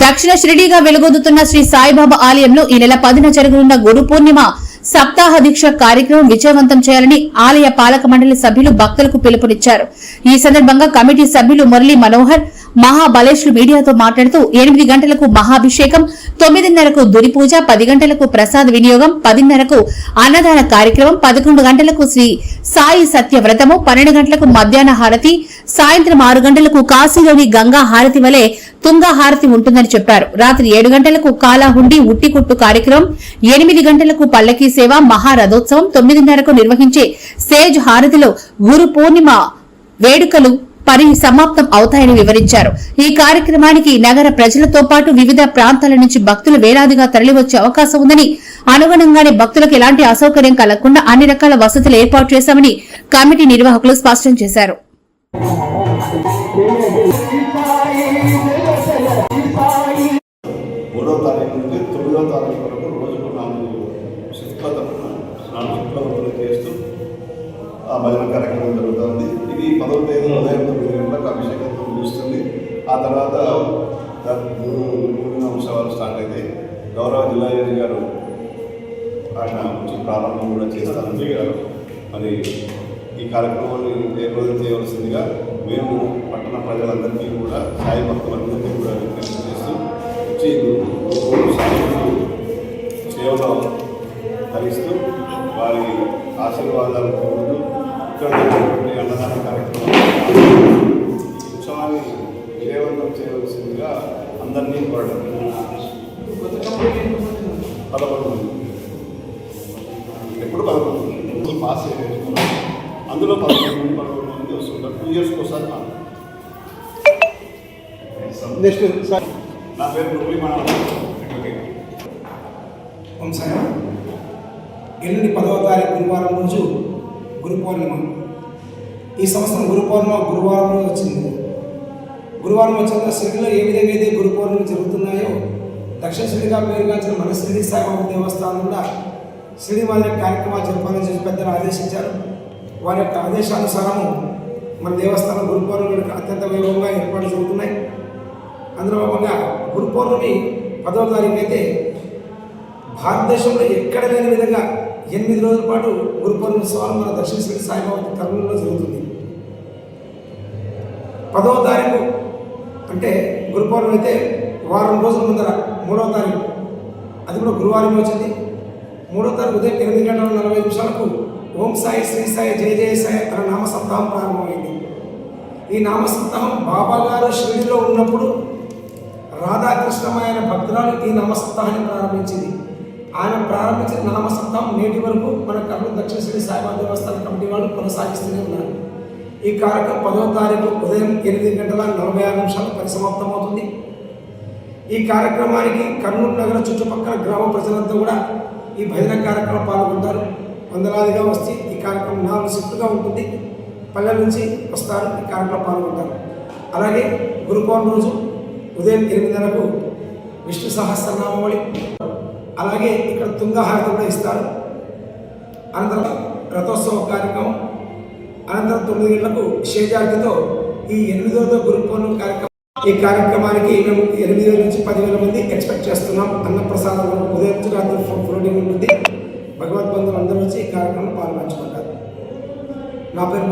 దక్షిణ షిరిడీగా వెలుగొందుతున్న శ్రీ సాయిబాబా ఆలయంలో ఈ నెల పదిన జరగనున్న గురు పూర్ణిమ సప్తాహ దీక్ష కార్యక్రమం విజయవంతం చేయాలని ఆలయ పాలక మండలి సభ్యులు భక్తులకు పిలుపునిచ్చారు. ఈ సందర్భంగా కమిటీ సభ్యులు మురళీ మనోహర్ మహాబలేష్లు మీడియాతో మాట్లాడుతూ ఎనిమిది గంటలకు మహాభిషేకం తొమ్మిదిన్నరకు దురిపూజ పది గంటలకు ప్రసాద వినియోగం పదిన్నరకు అన్నదాన కార్యక్రమం పదకొండు గంటలకు శ్రీ సాయి సత్యవ్రతము పన్నెండు గంటలకు మధ్యాహ్న హారతి సాయంత్రం ఆరు గంటలకు కాశీలోని గంగా హారతి వలె తుంగా హారతి ఉంటుందని చెప్పారు. రాత్రి ఏడు గంటలకు కాలాహుండి ఉట్టికుట్టు కార్యక్రమం ఎనిమిది గంటలకు పల్లకీ సేవ మహారథోత్సవం తొమ్మిదిన్నరకు నిర్వహించే సేజ్ హారతిలో గురు పూర్ణిమ వేడుకలు పరి సమాప్తం అవుతాయని వివరించారు. ఈ కార్యక్రమానికి నగర ప్రజలతో పాటు వివిధ ప్రాంతాల నుంచి భక్తులు వేలాదిగా తరలివచ్చే అవకాశం ఉందని అనుగుణంగానే భక్తులకు ఎలాంటి అసౌకర్యం కలగకుండా అన్ని రకాల వసతులు ఏర్పాటు చేశామని కమిటీ నిర్వాహకులు స్పష్టం చేశారు. మూడో తారీఖు నుండి తొమ్మిదో తారీఖు వరకు రోజుకు నాలుగు శుక్ల నాలుగు శుక్లవృత్తులు చేస్తూ ఆ భజన కార్యక్రమం జరుగుతుంది. ఇది పదవ తేదీ ఉదయం తొమ్మిది గంటలకు అభిషేకంతో ముగుస్తుంది. ఆ తర్వాత ద- గురు ఉత్సవాలు స్టార్ట్ అయితే గౌరవ జిల్లా జడ్జి గారు ఆయన నుంచి ప్రారంభం కూడా చేస్తారని గారు మరి ఈ కార్యక్రమాన్ని ఏ రోజు చేయవలసిందిగా మేము పట్టణ ప్రజలందరికీ కూడా సాయి భక్తులందరికీ కూడా విజ్ఞప్తి చేస్తూ వచ్చి సాయికు సేవలో ధరిస్తూ వారి ఆశీర్వాదాలు పొందుతూ ఇక్కడ అన్నదాన కార్యక్రమం ఉత్సవాన్ని విజయవంతం చేయవలసిందిగా అందరినీ కోరడం. పదకొండు ఎప్పుడు పదకొండు పాస్ అందులో పదకొండు పదకొండు వస్తుంటారు టూ ఇయర్స్కి ఒకసారి నెక్స్ట్ సార్ నా పేరు మురళీ సాయి. ఎల్లుండి పదవ తారీఖు గురువారం రోజు గురు పౌర్ణిమ ఈ సంవత్సరం గురు పౌర్ణిమ గురువారం రోజు వచ్చింది. గురువారం వచ్చిన షిరిడిలో ఏ విధంగా అయితే గురు పౌర్ణిమ జరుగుతున్నాయో దక్షిణ షిరిడిగా పేరుగాంచిన మన షిరిడి సాయిబాబా దేవస్థానం కూడా యొక్క కార్యక్రమాలు జరపాలని చెప్పి పెద్దలు ఆదేశించారు. వారి యొక్క ఆదేశానుసారము మన దేవస్థానం గురు పౌర్ణమి అత్యంత వైభవంగా ఏర్పాటు జరుగుతున్నాయి. అందులో భాగంగా గురు పౌర్ణమి పదవ తారీఖు అయితే భారతదేశంలో ఎక్కడ లేని విధంగా ఎనిమిది రోజుల పాటు గురు పౌర్ణమి ఉత్సవాలు మన దక్షిణ సాయిబాబు కర్మంలో జరుగుతుంది. పదవ తారీఖు అంటే గురు పౌర్ణమి అయితే వారం రోజుల ముందర మూడవ తారీఖు. అది కూడా గురువారం వచ్చింది. మూడవ తారీఖు ఉదయం ఎనిమిది గంటల నలభై నిమిషాలకు ఓం సాయి శ్రీ సాయి జయ జయ సాయి అనే నామ సప్తాహం ప్రారంభమైంది. ఈ నామ బాబా గారు షిరిడిలో ఉన్నప్పుడు రాధాకృష్ణమైన భక్తురాలు ఈ నామసప్తాహాన్ని ప్రారంభించింది. ఆయన ప్రారంభించిన నామ నేటి వరకు మన కర్నూలు దక్షిణ శ్రీ సాయిబాబా దేవస్థాన కమిటీ వాళ్ళు కొనసాగిస్తూనే ఉన్నారు. ఈ కార్యక్రమం పదవ తారీఖు ఉదయం ఎనిమిది గంటల నలభై ఆరు నిమిషాలు పరిసమాప్తమవుతుంది. ఈ కార్యక్రమానికి కర్నూలు నగర చుట్టుపక్కల గ్రామ ప్రజలంతా కూడా ఈ భజన కార్యక్రమం పాల్గొంటారు. వందలాదిగా వస్తే ఈ కార్యక్రమం నాలుగు షిఫ్ట్గా ఉంటుంది. పల్లెల నుంచి వస్తారు ఈ కార్యక్రమం పాల్గొంటారు. అలాగే గురుకోణం రోజు ఉదయం ఎనిమిదిన్నరకు విష్ణు సహస్రనామావళి. అలాగే ఇక్కడ తుంగహారతి కూడా ఇస్తారు. అనంతరం రథోత్సవ కార్యక్రమం. అనంతరం తొమ్మిది గంటలకు షేజాతితో ఈ ఎనిమిదవ గురుకోణం కార్యక్రమం. ఈ కార్యక్రమానికి మేము ఎనిమిది వేల నుంచి పదివేల మంది ఎక్స్పెక్ట్ చేస్తున్నాం. అన్నప్రసాదం ఉదయం నుంచి రాత్రి ఫ్లోటింగ్ ఉంటుంది. భగవద్బంధువులు అందరూ వచ్చి ఈ కార్యక్రమంలో పాల్పంచుకుంటారు నా పేరు